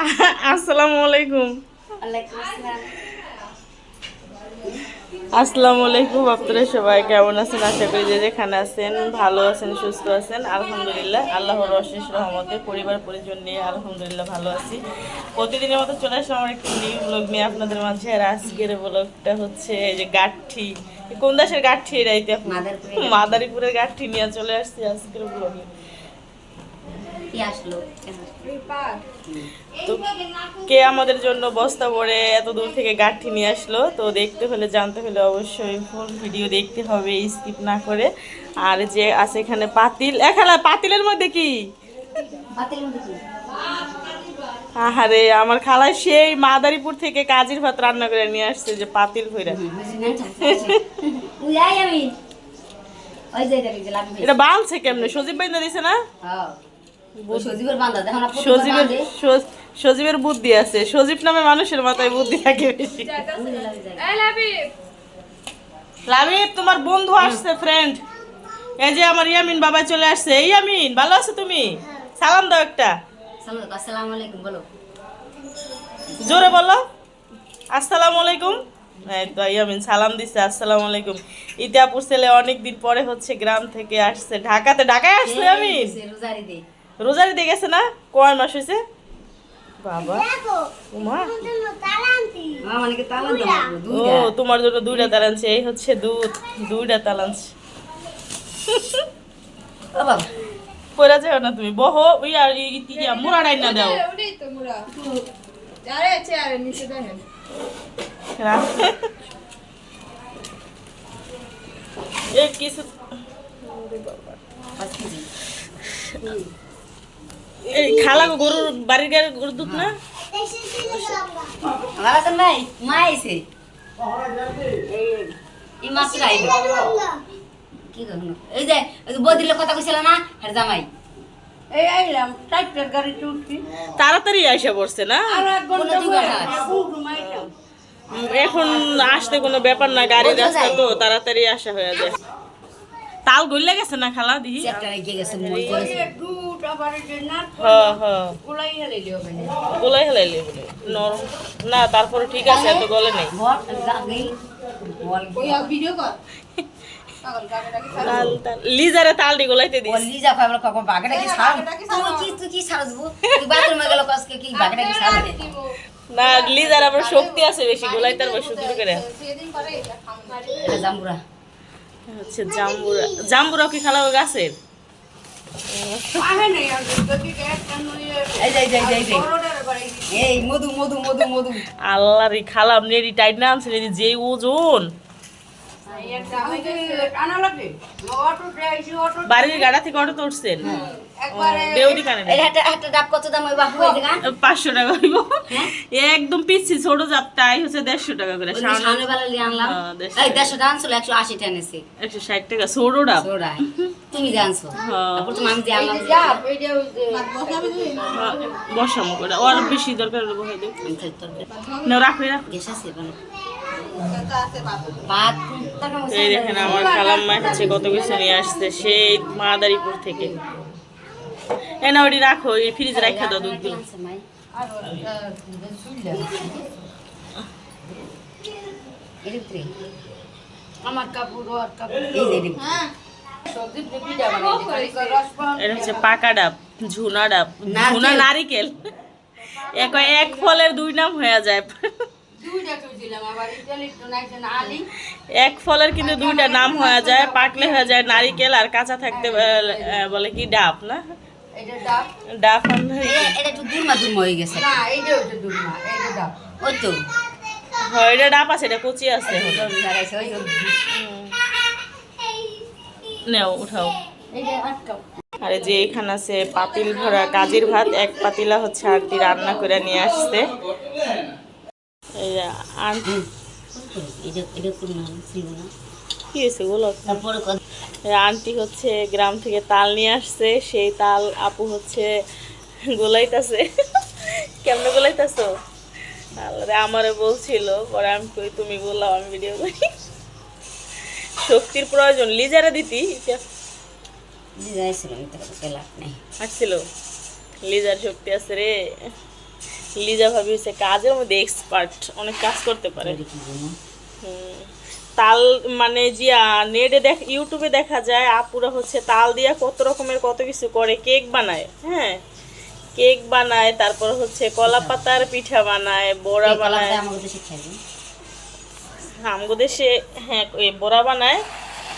আসসালামু আলাইকুম আসসালামু আলাইকুম আপনারা সবাই কেমন আছেন? আশা করি যে যেখানে আছেন ভালো আছেন সুস্থ আছেন। আলহামদুলিল্লাহ আল্লাহর অশেষ রহমতে পরিবার পরিজন নিয়ে আলহামদুলিল্লাহ ভালো আছি। প্রতিদিনের মতো চলে আসলাম আমার একটি নিউ ব্লগ নিয়ে আপনাদের মাঝে। আর আজকের ব্লগটা হচ্ছে এই যে গাঠি। কোন দাসের গাঠি এটাইতে মাদারীপুরের গাঠি। নিয়ে চলে আসছি আজকের ব্লগে? তো কে আমাদের জন্য বস্তা ভরে এত দূর থেকে গাঠি নিয়ে আসলো? তো দেখতে হলে জানতে হলে অবশ্যই ফুল ভিডিও দেখতে হবে স্কিপ না করে। আর যে আছে এখানে পাতিল। এখানে পাতিলের মধ্যে কি? আহারে আমার খালা সেই মাদারীপুর থেকে কাজির ভাত রান্না করে নিয়ে আসছে যে পাতিল আয় আমি। ওই যে এটা, বাঁধছে কেমনে? সজীব বাইন্দা দিছে না? হ্যাঁ। সজীবের বুদ্ধি আছে। সজীব নামে মানুষের মাথায় বুদ্ধি থাকে বেশি। তোমার বন্ধু আসছে ফ্রেন্ড এই যে আমার ইয়ামিন বাবা চলে আসছে। এই ইয়ামিন ভালো আছো তুমি? সালাম দাও একটা। আসসালামু আলাইকুম, বলো। জোরে বলো। আসসালামু আলাইকুম। এই তো ইয়ামিন সালাম দিচ্ছে আসসালামু আলাইকুম। ইতিহাপুর ছেলে অনেক দিন পরে হচ্ছে গ্রাম থেকে আসছে। ঢাকাতে ঢাকায় আসছে ইয়ামিন? সে রোজারি। দিয়ে গেছে না? কয় মাস হয়েছে? বাবা। মানে ও তোমার জন্য দুইটা তালানছে এই হচ্ছে দুধ। দুইটা তালানছে কইরা যাও না তুমি। বহো ওই আর মুড়া ডাইনা দাও। নিচে দেখেন। এ কিছু খালা গরুর বাড়ির গরুর দুধ না? ভালো আছেন মা আইছে। এই- এই মাত্র আইলো। কি করব? এই যে বদিলে কথা কইছিল না হের জামাই। এই আইলাম ট্রাক্টর গাড়ি চুটকি তাড়াতাড়ি আইসা পড়ছে না? এখন আসতে কোনো ব্যাপার না গাড়ি রাস্তা তো তাড়াতাড়ি আসা হয়ে যায়। তাল গইলে গেছে না খালা গেছে গুলাই হেলে দিও কেন গোলাই হেলাইলে বলে নরম। না তারপরে ঠিক আছে এত গলে নেই। বল গাগি বল। ওই ভিডিও কর। পাগল গাড়িটা কি তাল তাল। লিজারে তাল গোলাইতে দিস। লিজা কয় বলে কখন বাগেটা কি ছাড় কি তুই কি ছাড় দেবো তুই বাথরুমে গেল কসকে কি বাগেটা কি ছাড় না লিজার আবার শক্তি আছে বেশি গোলাইতে পারবে শুধু করে। জাম্বুরা। হচ্ছে জাম্বুরা। জাম্বুরা কি খালা গাছের? আহে নাই আর যদি একটা নইয়ে এই যে এই যে এই যে, এই যে। বড়টার বাড়ি এই মধু মধু মধু মধু। আল্লাহ রে খালা টাইট না যে ওজন। বাড়ির গাড়া থেকে অটো তুলছেন? একবারে পাঁচশো টাকা হইব? একদম পিচ্ছি ছোট জাপটাই হচ্ছে দেড়শো টাকা করে। দেড়শো টাকা। আনছিল একশো আশি টাকা একশো ষাট টাকা তুমি জানছো বসামো করে। বেশি দরকার বসাই রাখো গ্যাস আছে এই দেখেন আমার খালাম মা হচ্ছে কত কিছু নিয়ে আসছে সেই মাদারীপুর থেকে। এ না ওটি রাখো এই ফ্রিজে রাখা দাও আমার কাপড় আর কাপড়। এর হ্যাঁ। এটা হচ্ছে পাকা ডাব ঝুনা ডাব ঝুনা নারিকেল। এক এক ফলের দুই নাম হয়ে যায়। এক ফলের কিন্তু দুইটা নাম হয়ে যায় পাকলে হয়ে যায় নারিকেল আর কাঁচা থাকতে আহ, বলে কি ডাব না? এটা ডাব। ডাব এটা একটু দুর্মা দুর্মা হয়ে গেছে। না এইটা হচ্ছে দুর্মা এইটা ডাব। ওই তো। এটা ডাব আছে এটা কচি আছে। দাঁড়াইছে, ওই তো। নেও উঠাও। আরে যে এখানে আছে পাতিল ভরা কাজির ভাত এক পাতিলা হচ্ছে আন্টি রান্না করে নিয়ে আসছে। কি হয়েছে গোলক তারপরে আন্টি হচ্ছে গ্রাম থেকে তাল নিয়ে আসছে সেই তাল আপু হচ্ছে গোলাইতাছে। কেমনে গোলাইতাছো? আল্লাহ আমারে বলছিল পরে আমি কই তুমি বললাম আমি ভিডিও করি। শক্তির প্রয়োজন লিজারে দিতি আসছিল। লিজার শক্তি আছে রে। লিজা ভাবি হচ্ছে কাজের মধ্যে এক্সপার্ট অনেক কাজ করতে পারে। হুম। তাল মানে জিয়া নেটে দেখ ইউটিউবে দেখা যায় আপুরা হচ্ছে তাল দিয়া কত রকমের কত কিছু করে কেক বানায় হ্যাঁ? কেক বানায় তারপর হচ্ছে কলা পাতার পিঠা বানায় বড়া বানায়। আমাকে তো আমগো দেশে হ্যাঁ বড়া বানায়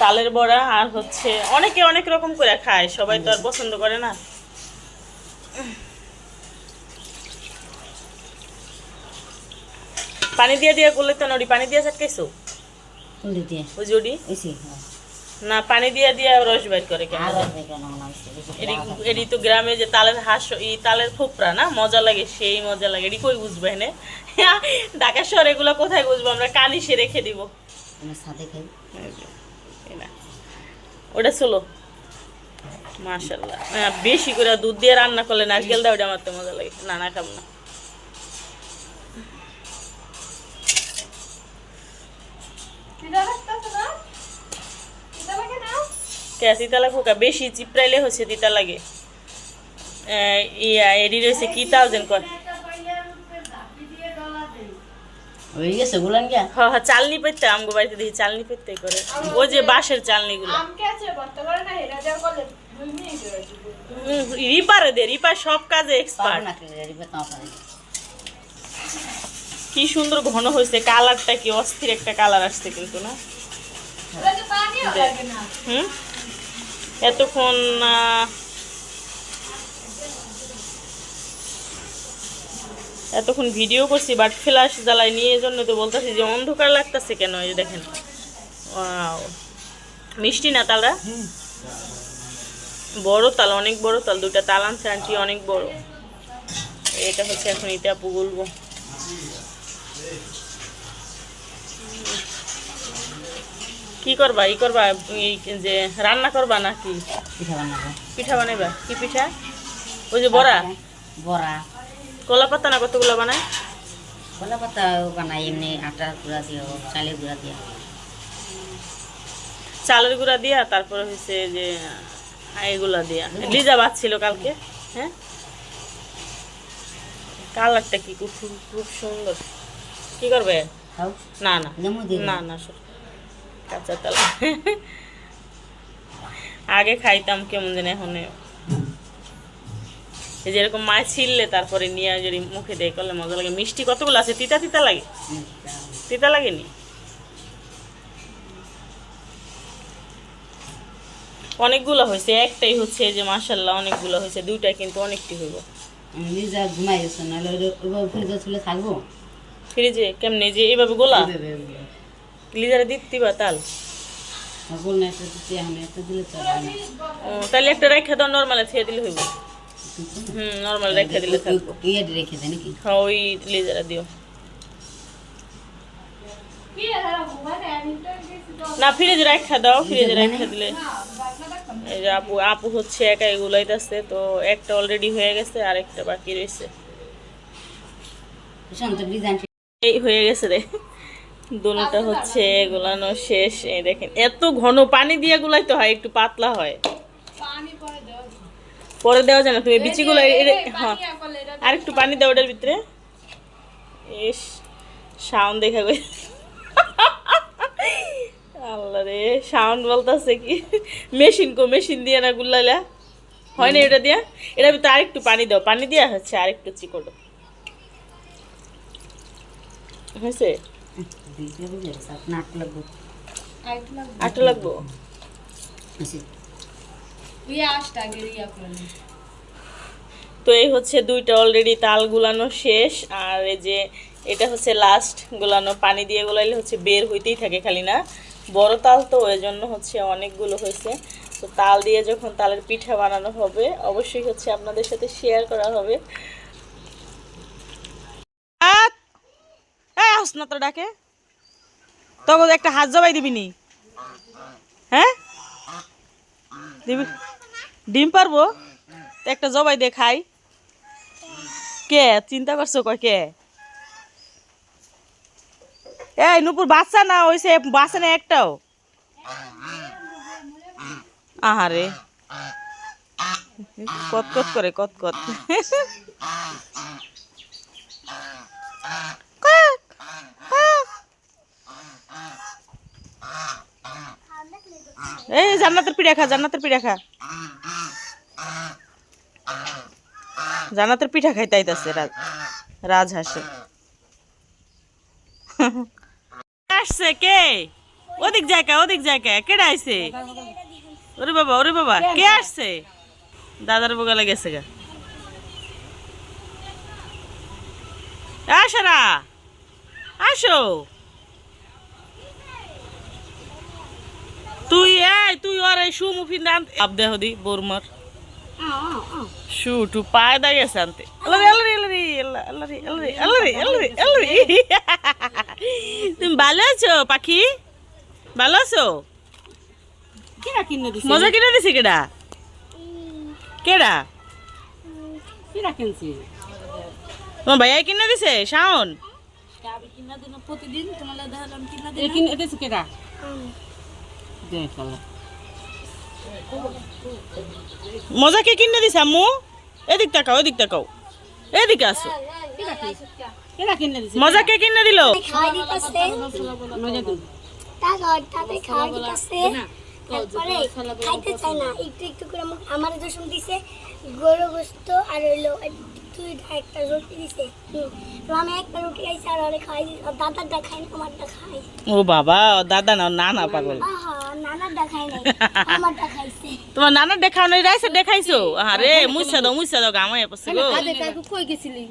তালের বড়া আর হচ্ছে অনেকে অনেক রকম করে খায় সবাই তো আর পছন্দ করে না। পানি দিয়ে দিয়ে করলে তো নড়ি পানি দিয়ে চাটকাইছো? তুলে দিয়ে। ওই জুড়ি ওইসি না পানি দিয়ে দিয়ে রস বাইর করে কেন? এডি তো গ্রামে যে তালের হাঁস ই তালের ফুপরা না মজা লাগে সেই মজা লাগে। এডি কই বুঝব এনে ঢাকা শহর এগুলো কোথায় বুঝব? আমরা কালি সে রেখে দিব। ওটা চলো। মাশাল্লাহ হ্যাঁ, বেশি করে দুধ দিয়ে রান্না করলে নারকেল দাও ওটা আমার তো মজা লাগে। না না খাব না। কে তিতা লাগবো কা বেশি চিপড়াইলে হচ্ছে তিতা লাগে ইয়া এডি রয়েছে কি গুলান গিয়া হ্যাঁ হ্যাঁ চালনি পেতে আমগো বাড়িতে দেখি চালনি পেতে করে ওই যে বাঁশের চালনিগুলো করে হয়ে রিপারে দে রিপার সব কাজে এক্সপার্ট না খেলে রিবে তোমার পারে কি সুন্দর ঘন হয়েছে, কালারটা কি অস্থির একটা কালার আসছে কিন্তু না। হুম? এতক্ষণ এতক্ষণ ভিডিও করছি বাট ফ্ল্যাশ জ্বালায় নিয়ে জন্য তো বলতেছি যে অন্ধকার লাগতেছে কেন এই দেখেন? মিষ্টি না তালরা বড় তাল, অনেক বড় তাল দুটা তাল আনছে আন্টি, অনেক বড়। এটা হচ্ছে এখন এটা আপু বলব। কি করবা? ই করবা? এই যে রান্না করবা নাকি? পিঠা বানাবো। পিঠা বানাইবা? কি পিঠা? ওই যে বড়া? বড়া। কলা পাতা না কতগুলো বানায়? কলা পাতা বানাই এমনি আটার গুঁড়া দিয়ে চালের গুঁড়া দিয়ে চালের গুঁড়া দিয়া তারপরে হচ্ছে যে এগুলা দিয়া। লিজা বাচ্ছিল কালকে হ্যাঁ? কালারটা কি খুব- খুব সুন্দর। কি করবে? না না। না না কাঁচা তাল। আগে খাইতাম কেমন যেন এখন এই যে এরকম মাছ ছিললে তারপরে নিয়ে যদি মুখে দিয়ে করলে মজা লাগে। মিষ্টি কতগুলো আছে? তিতা তিতা লাগে? তিতা লাগেনি? অনেকগুলো হয়েছে। একটাই হচ্ছে এই যে মাসাল্লাহ অনেকগুলো হয়েছে। দুইটা কিন্তু অনেকটি হইব। নিজা ঘুমাই গেছে নাহলে ওইভাবে ফ্রিজে তুলে থাকব? ফ্রিজে কেমনে যে এভাবে গোলা? এইভাবে। লিজারে দিতে বা তাল? তাহলে একটা রেখে দাও নর্মালে ছেড়ে দিলে হইব। হুম নর্মাল রেখে দিলে থাকব। রেখে দেয় নাকি? হ্যাঁ ওই লেজারা দিও। না, ফ্রিজে রেখে দাও ফ্রিজে রেখে দিলে। এই যে আপু আপু হচ্ছে একা এগুলাইতেছে তো একটা অলরেডি হয়ে গেছে আর একটা বাকি রয়েছে। এই হয়ে গেছে রে। দুটা হচ্ছে গুলানো শেষ। এই দেখেন এত ঘন পানি দিয়ে গুলাইতে হয় একটু পাতলা হয়। পরে দেওয়া যায়। না তুমি বিচিগুলো হ্যাঁ। আর এটা একটু পানি দাও ওটার ভিতরে। ইস সাউন্ড দেখা গই আল্লাহ রে সাউন্ড বলতেছে কি? মেশিন কো মেশিন দিয়ে না গুল্লাইলা হয় না এটা দিয়া? এটার ভিতরে আরেকটু পানি দাও পানি দেওয়া হচ্ছে আরেকটু চিকোটো হয়েছে। আটটা লাগবো। তো এই হচ্ছে দুইটা অলরেডি তাল গুলানো শেষ, আর এই যে এটা হচ্ছে লাস্ট গুলানো, পানি দিয়ে গোলাইলে হচ্ছে বের হইতেই থাকে খালি না বড় তাল তো ওই জন্য হচ্ছে অনেকগুলো হয়েছে তো তাল দিয়ে যখন তালের পিঠা বানানো হবে, অবশ্যই হচ্ছে আপনাদের সাথে শেয়ার করা হবে না তো ডাকে? তখন একটা হাত জবাই দিবি নি? হ্যাঁ? দিবি? ডিম পারব? একটা জবাই দে, খাই। কে? চিন্তা করছ কয় কে? এই, নুপুর, বাচ্চা না হইছে বাচ্চা না একটাও? আহারে। কত কত করে, কত কত? জান্নাতের পিঠা খা, জান্নাতের পিঠা খা। জান্নাতের পিঠা খাইতে আইতাছে রাজ রাজহাঁসে আসছে কে? ওদিক কে ওদিক কে কেডা আইছে? ওরে বাবা ওরে বাবা, কে আসছে? দাদার বগালে গেছে গা। আসারা আসো। তুই এই তুই আর এই শু মুফি না আপ দে হদি বোরমার। শু টু পায় দা গেছে আনতে। এলরি এলরি এলরি এলরি এলরি এলরি এলরি তুমি ভালো আছো পাখি? ভালো আছো? মজা কিনে দিছি? কেডা কেডা? তোমার ভাইয়া কিনে দিছে শাওন? প্রতিদিন তোমার মজা কে কিনে দিছে আম্মু? এদিক তাকাও এদিক তাকাও। এদিকে আসো। মজা কে কিনে দিল? খাইতে চায় না। একটু একটু করে আমার দশম দিছে গরু গোস্ত আর হইল তুই একটা রুটি দিছে। আমি একটা রুটি খাইছি আর ওরে খাই আর দাদারটা খাই না আমারটা খাই। ও বাবা দাদা না ও নানা পাগল। আহা নানারটা খাই নাই আমারটা খাইছে। তোমার নানা দেখাও নাই রাইছে দেখাইছো? আরে মুছা দাও মুছা দাও গামায় পড়ছে গো। কই গেছিলি?